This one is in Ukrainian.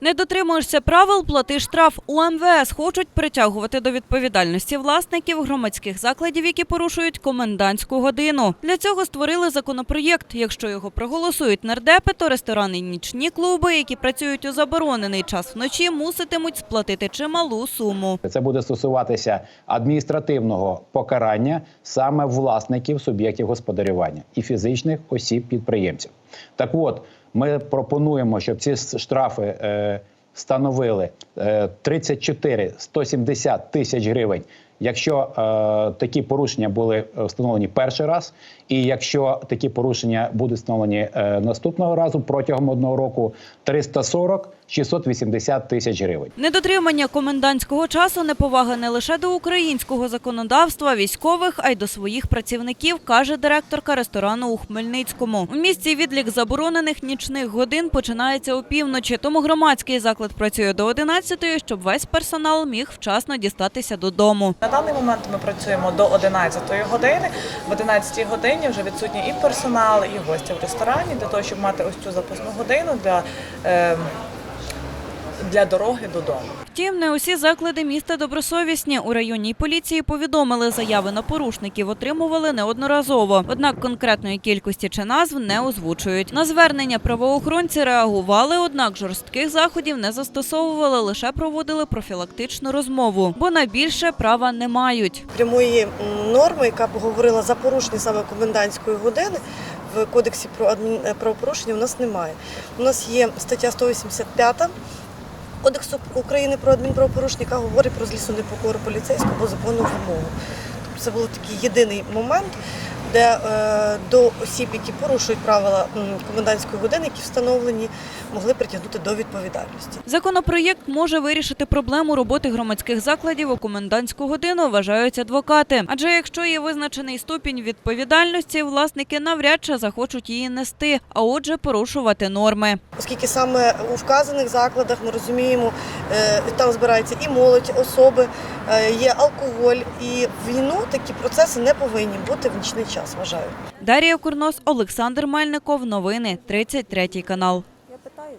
Не дотримуєшся правил, плати штраф. У МВС хочуть притягувати до відповідальності власників громадських закладів, які порушують комендантську годину. Для цього створили законопроєкт. Якщо його проголосують нардепи, то ресторани нічні клуби, які працюють у заборонений час вночі, муситимуть сплатити чималу суму. Це буде стосуватися адміністративного покарання саме власників суб'єктів господарювання і фізичних осіб підприємців. Так от, ми пропонуємо, щоб ці штрафи е, становили е, 34 170 тисяч гривень. Якщо е, такі порушення були е, встановлені перший раз, і якщо такі порушення будуть встановлені е, наступного разу протягом одного року 340 680 тисяч гривень. Недотримання комендантського часу неповага не лише до українського законодавства, військових, а й до своїх працівників, каже директорка ресторану у Хмельницькому. У місті відлік заборонених нічних годин починається опівночі, тому громадський заклад працює до 11-ї, щоб весь персонал міг вчасно дістатися додому. Даний момент ми працюємо до 11 години. В 11 годині вже відсутні і персонал, і гості в ресторані для того, щоб мати ось цю запасну годину для, е, для дороги додому. Втім, не усі заклади міста добросовісні. У районній поліції повідомили, заяви на порушників отримували неодноразово. Однак конкретної кількості чи назв не озвучують. На звернення правоохоронці реагували, однак жорстких заходів не застосовували, лише проводили профілактичну розмову, бо на більше права не мають. прямої норми, яка б говорила за порушення саме комендантської години в кодексі про адмін- е, правопорушення, у нас немає. У нас є стаття 185 Кодексу України про адмінправопорушника говорить про злісну непокору поліцейського або законну вимогу. Тобто це був такий єдиний момент, де е, до осіб, які порушують правила комендантської години, які встановлені, могли притягнути до відповідальності. Законопроєкт може вирішити проблему роботи громадських закладів у комендантську годину, вважають адвокати. Адже якщо є визначений ступінь відповідальності, власники навряд чи захочуть її нести, а отже, порушувати норми. Оскільки саме у вказаних закладах ми розуміємо, е, там збирається і молодь, особи, е, є алкоголь, і війну такі процеси не повинні бути в нічний час. Вважаю. Дарія Курнос, Олександр Мельников. Новини 33 канал.